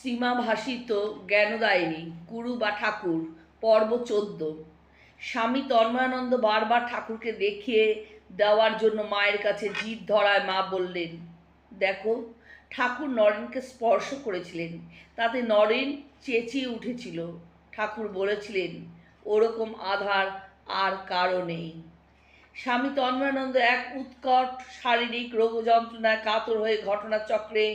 সীমা ভাসিত জ্ঞানদায়িনী গুরু বা ঠাকুর, পর্ব চোদ্দ। স্বামী তন্ময়ানন্দ বারবার ঠাকুরকে দেখিয়ে দেওয়ার জন্য মায়ের কাছে জিদ ধরায় মা বললেন, দেখো, ঠাকুর নরেনকে স্পর্শ করেছিলেন, তাতে নরেন চেঁচিয়ে উঠেছিল। ঠাকুর বলেছিলেন, ওরকম আধার আর কারও নেই। স্বামী তন্ময়ানন্দ এক উৎকট শারীরিক রোগ যন্ত্রণায় কাতর হয়ে ঘটনাচক্রে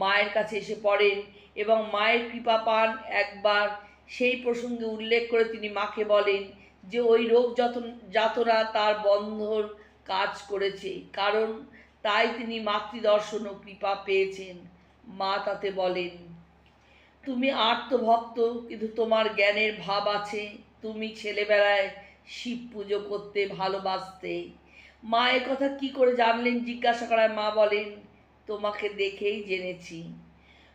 মায়ের কাছে এসে পড়েন। এবং মায়ের কৃপা পান একবার। সেই প্রসঙ্গে উল্লেখ করে তিনি মাকে বলেন যে, ওই রোগ যতন, যাতনা তার বন্ধর কাজ করেছে। কারণ তাই তিনি মাতৃদর্শন ও কৃপা পেয়েছেন। মা তাতে বলেন, তুমি আর্তভক্ত, কিন্তু তোমার জ্ঞানের ভাব আছে। তুমি ছেলেবেলায় শিব পুজো করতে ভালোবাসতে মায়ের কথা কি করে জানলেন? জিজ্ঞাসা করায় মা বলেন, তোমাকে দেখেই জেনেছি।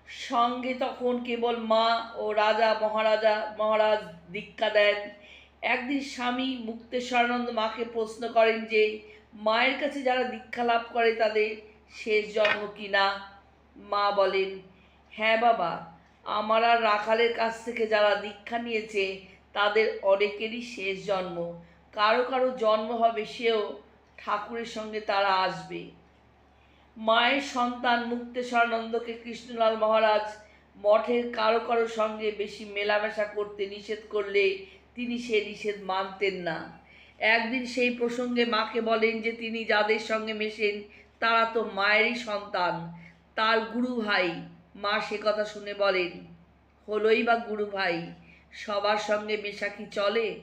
সঙ্গে তখন কেবল মা ও রাজা মহারাজা, মহারাজ দীক্ষা দেন। একদিন স্বামী মুক্তেশ্বরানন্দ মাকে প্রশ্ন করেন যে, মায়ের কাছে যারা দীক্ষা লাভ করে তাদের শেষ জন্ম কি না মা বলেন হ্যাঁ বাবা, আমার আর রাখালের কাছ থেকে যারা দীক্ষা নিয়েছে, তাদের অনেকেরই শেষ জন্ম। কারও কারও জন্ম হবে সেও ঠাকুরের সঙ্গে তারা আসবে। মায়ের সন্তান মুক্তেশ্বরানন্দকে কৃষ্ণলাল মহারাজ মঠের কারও কারও সঙ্গে বেশি মেলামেশা করতে নিষেধ করলে তিনি সে নিষেধ মানতেন না। একদিন সেই প্রসঙ্গে মাকে বলেন যে, তিনি যাদের সঙ্গে মেশেন, তারা তো মায়েরই সন্তান। তার গুরু ভাই। মা সে কথা শুনে বলেন, হলোই বা গুরু ভাই, সবার সঙ্গে মেশা কি চলে?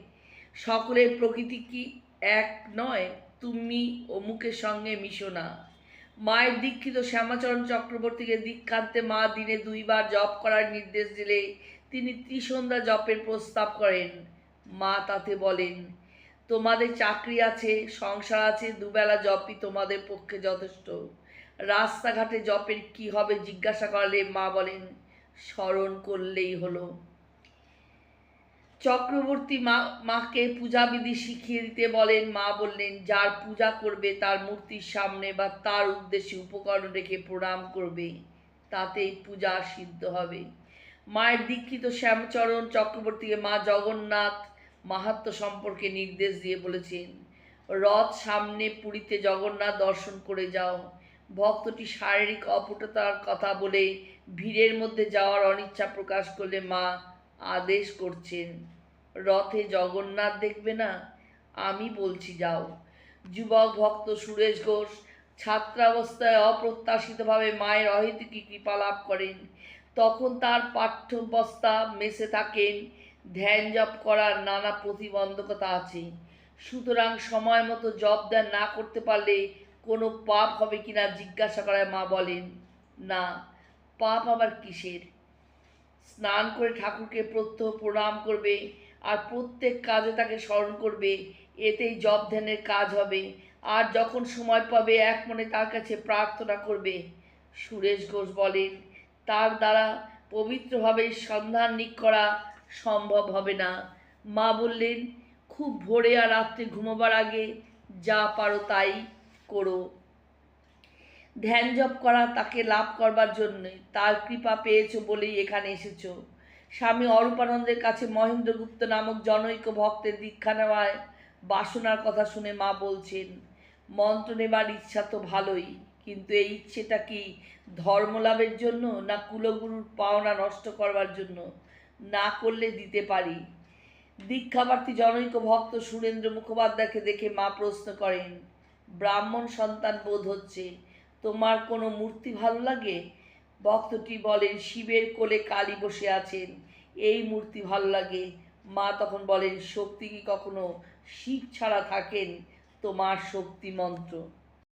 সকলের প্রকৃতি কি এক নয়? তুমি অমুকের সঙ্গে মিশো না। মায়ের দীক্ষিত শ্যামাচরণ চক্রবর্তীকে দীক্ষান্তে মা দিনে দুইবার জপ করার নির্দেশ দিলে তিনি ত্রিসন্ধ্যা জপের প্রস্তাব করেন। মা তাতে বলেন, তোমাদের চাকরি আছে, সংসার আছে, দুবেলা জপই তোমাদের পক্ষে যথেষ্ট। রাস্তাঘাটে জপের কি হবে জিজ্ঞাসা করলে মা বলেন, স্মরণ করলেই হলো। চক্রবর্তী মা, মাকে পূজাবিধি শিখিয়ে দিতে বলেন। মা বললেন, যার পূজা করবে তার মূর্তির সামনে বা তার উদ্দেশ্যে উপকরণ রেখে প্রণাম করবে, তাতেই পূজা সিদ্ধ হবে। মায়ের দীক্ষিত শ্যামচরণ চক্রবর্তীকে মা জগন্নাথ মাহাত্ম সম্পর্কে নির্দেশ দিয়ে বলেছেন, রথ সামনে পুরীতে জগন্নাথ দর্শন করে যাও। ভক্তটি শারীরিক অপুটতার কথা বলে ভিড়ের মধ্যে যাওয়ার অনিচ্ছা প্রকাশ করলে মা আদেশ করছেন। রথে জগন্নাথ দেখবে না? আমি বলছি, যাও। যুবক, ভক্ত, সুরেশ ঘোষ, ছাত্রাবস্থায় অপ্রত্যাশিতভাবে মায়ের অহেতুকি কৃপা লাভ করেন। তখন তার পাঠ্যবস্তা মেসে থাকেন। ধ্যান জপ করার নানা প্রতিবন্ধকতা আছে। সুতরাং সময় মতো জপ ধ্যান না করতে পারলে কোনো পাপ হবে কি না জিজ্ঞাসা করায় মা বলেন, না। পাপ আবার কিসের? স্নান করে ঠাকুরকে প্রত্যহ প্রণাম করবে। আর প্রত্যেক কাজে তাকে স্মরণ করবে, এতেই জপ ধ্যানের কাজ হবে। আর যখন সময় পাবে, এক মনে তার কাছে প্রার্থনা করবে। সুরেশ ঘোষ বলেন, তার দ্বারা পবিত্রভাবে সন্ধান নিক করা সম্ভব হবে না। মা বললেন, খুব ভোরে আর রাত্রে ঘুমোবার আগে যা পারো তাই করো। ধ্যান জপ করা তাকে লাভ করবার জন্যে। তার কৃপা পেয়েছ বলেই এখানে এসেছ। স্বামী অরূপানন্দের কাছে মহেন্দ্রগুপ্ত নামক জনৈক ভক্তের দীক্ষা নেওয়ায় বাসনার কথা শুনে মা বলছেন, মন্ত্র নেবার ইচ্ছা তো ভালোই, কিন্তু এই ইচ্ছেটা কি ধর্মলাভের জন্য না কুলগুরুর পাওনা নষ্ট করবার জন্য? না করলে দিতে পারি? দীক্ষাপ্রার্থী জনৈক ভক্ত সুরেন্দ্র মুখোপাধ্যায়কে দেখে মা প্রশ্ন করেন, ব্রাহ্মণ সন্তান বোধ হচ্ছে, তোমার কোনো মূর্তি ভালো লাগে? ভক্তটি বলেন, শিবের কোলে কালী বসে আছেন। এই মূর্তি ভালো লাগে। মা তখন বলেন, শক্তি কি কখনো? শিব ছাড়া থাকেন তোমার শক্তি মন্ত্র